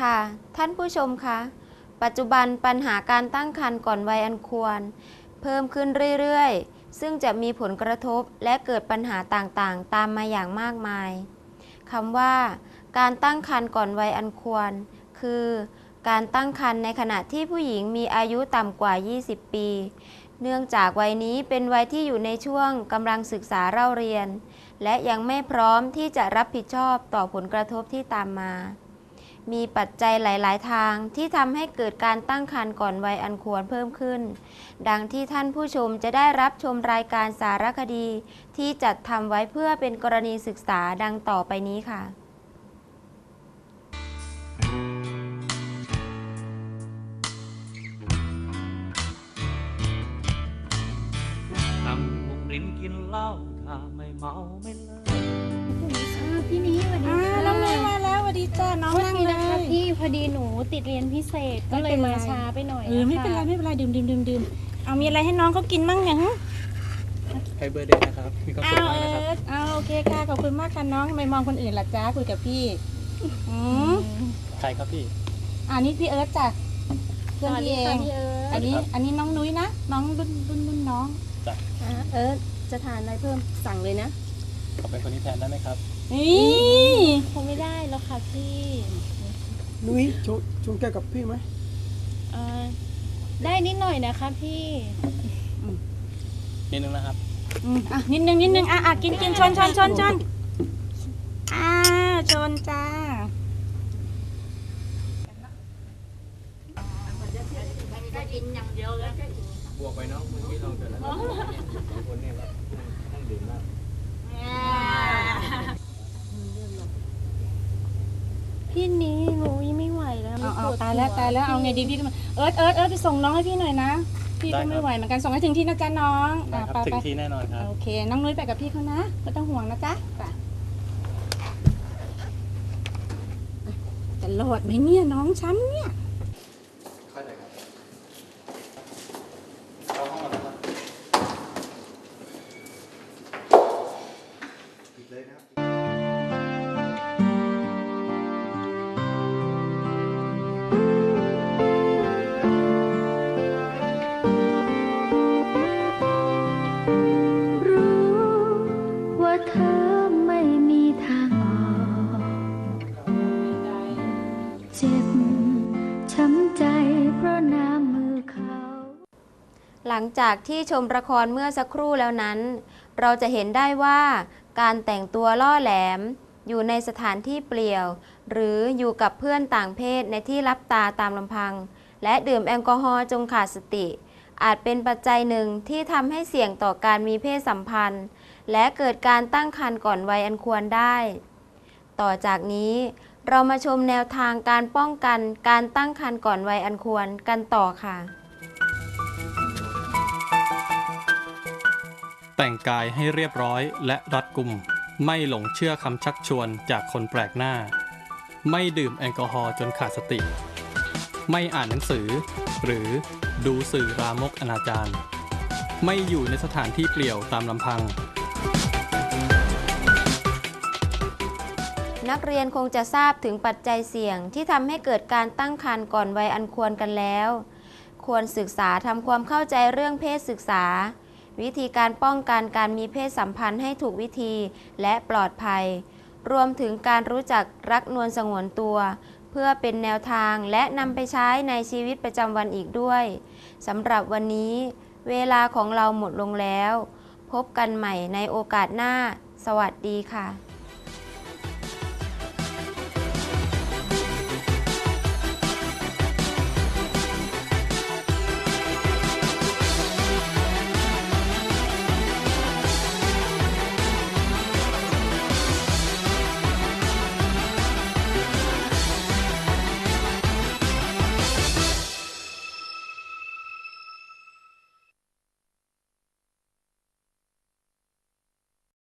ค่ะ ท่านผู้ชมคะปัจจุบันปัญหาการตั้งครรภ์ก่อนวัยอันควร เพิ่มขึ้นเรื่อยๆ ซึ่งจะมีผลกระทบและเกิดปัญหาต่างๆ ตามมาอย่างมากมายคำว่า การตั้งครรภ์ก่อนวัยอันควร คือ การตั้งครรภ์ในขณะที่ผู้หญิงมีอายุต่ำกว่า 20 ปี เนื่องจากวัยนี้เป็นวัยที่อยู่ในช่วงกำลังศึกษาเล่าเรียน และยังไม่พร้อมที่จะรับผิดชอบต่อผลกระทบที่ตามมา มีปัจจัยหลาย ๆ ทางที่ทำให้เกิดการตั้งครรภ์ก่อนวัยอันควรเพิ่มขึ้น ดังที่ท่านผู้ชมจะได้รับชมรายการสารคดี ที่จัดทำไว้เพื่อเป็นกรณีศึกษาดังต่อไปนี้ค่ะนั่งมุกรินกินเหล้าถ้าไม่เมาไม่เลิกพี่นี้สวัสดี จ้าน้องโทษนั่งทีเลนะคะยพี่พอดีหนูติดเรียนพิเศษก็เลยมาช้าไปหน่อยเออไม่เป็นไรค่ะไม่เป็นไรดื่มดื่มดื่มดื่มเอามีอะไรให้น้องเขากินบ้างเนี่ยฮะให้เบอร์เดย์นะครับ มีความเอาสุขมากเอนะครับ อเอาโอเคค่ะขอบคุณมากค่ะน้องทำไมมองคนอื่นล่ะจ้าคุยกับพี่อืมใครครับพี่ อันนี้พี่เอิร์ธจ้ะสเพื่อนวัสพี่ดีเอค่ะงพี่เอิร์ธอันนี้อันนี้น้องนุ้ยนะน้องรุ่นรุ่นรุ่นน้องอ่าเอิร์ธจะทานอะไรเพิ่มสั่งเลยนะขอเป็นคนนี้แทนได้ไหมครับ นี่คงไม่ได้แล้วค่ะพี่นุ้ยชงชงแก้วกับพี่ไหมเอ่อได้นิดหน่อยนะคะพี่นิดนึงนะครับอืมอะนิดนึงนิดนึงอะอะกินกินชนชนชนชนอ่าชนจ้าบวกไปน้องเมื่อกี้ลองเกิดแล้วสองคนเนี่ยแบบนั่งดื่มมาก พี่นี้หนูยังไม่ไหวแล้วเอาเอาปดตายแล้วหัตายแล้วเอาไงดีพี่ก็มาเอิร์ธเอิร์ธเอิร์ธไปส่งน้องให้พี่หน่อยนะพี่ก็ไม่ไหวเหมือนกันส่งให้ถึงที่นะจ๊ะน้องได้อะครับไปถึไปงที่แน่นอนครับ โอเค น้องนุ้ยไปกับพี่เขานะไม่ต้องห่วงนะจ๊ะไปจะรอดไหมเนี่ยน้องฉันเนี่ย จ็บช้ำใจเพราะน้ำมือเขา หลังจากที่ชมละครเมื่อสักครู่แล้วนั้น เราจะเห็นได้ว่าการแต่งตัวล่อแหลม อยู่ในสถานที่เปลี่ยว หรืออยู่กับเพื่อนต่างเพศในที่รับตาตามลำพัง และดื่มแอลกอฮอล์จงขาดสติ อาจเป็นปัจจัยหนึ่งที่ทำให้เสี่ยงต่อการมีเพศสัมพันธ์ และเกิดการตั้งครรภ์ก่อนวัยอันควรได้ ต่อจากนี้ เรามาชมแนวทางการป้องกันการตั้งครรภ์ก่อนวัยอันควรกันต่อค่ะ แต่งกายให้เรียบร้อยและรัดกุม ไม่หลงเชื่อคำชักชวนจากคนแปลกหน้า ไม่ดื่มแอลกอฮอล์จนขาดสติ ไม่อ่านหนังสือ หรือดูสื่อรามกอนาจารไม่อยู่ในสถานที่เปลี่ยวตามลำพัง นักเรียนคงจะทราบถึงปัจจัยเสี่ยงที่ทำให้เกิดการตั้งครรภ์ก่อนวัยอันควรกันแล้ว ควรศึกษาทำความเข้าใจเรื่องเพศศึกษา วิธีการป้องกันการมีเพศสัมพันธ์ให้ถูกวิธีและปลอดภัย รวมถึงการรู้จักรักนวลสงวนตัว เพื่อเป็นแนวทางและนำไปใช้ในชีวิตประจำวันอีกด้วยสำหรับวันนี้ เวลาของเราหมดลงแล้ว พบกันใหม่ในโอกาสหน้า สวัสดีค่ะ